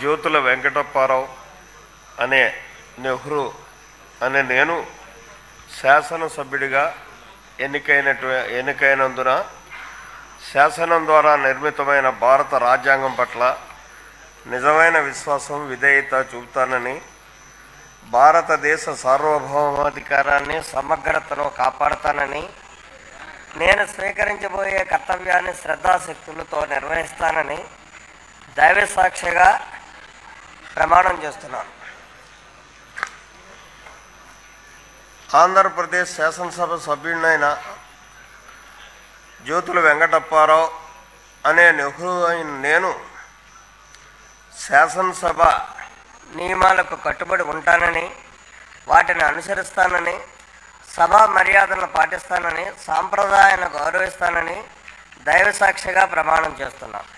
జ్యోతుల వెంకటప్పారావు అనే నెహ్రూ అనే నేను శాసనసభ్యుడిగా ఎన్నికైనటు ఎన్నికైనందున శాసనం ద్వారా నిర్మితమైన భారత రాజ్యాంగం పట్ల నిజమైన విశ్వాసం విధేయత చూపుతానని భారతదేశ సార్వభౌమాధికారాన్ని సమగ్రతను కాపాడతానని నేను స్వీకరించబోయే కర్తవ్యాన్ని శ్రద్ధాశక్తులతో నిర్వహిస్తానని దైవ సాక్షిగా ప్రమాణం చేస్తున్నాను. ఆంధ్రప్రదేశ్ శాసనసభ సభ్యుడినైన జ్యోతుల వెంకటప్పారావు అనే నెహ్రూ అయిన నేను శాసనసభ నియమాలకు కట్టుబడి ఉంటానని వాటిని అనుసరిస్తానని సభా మర్యాదలను పాటిస్తానని సాంప్రదాయాన్ని గౌరవిస్తానని దైవ సాక్షిగా ప్రమాణం చేస్తున్నాను.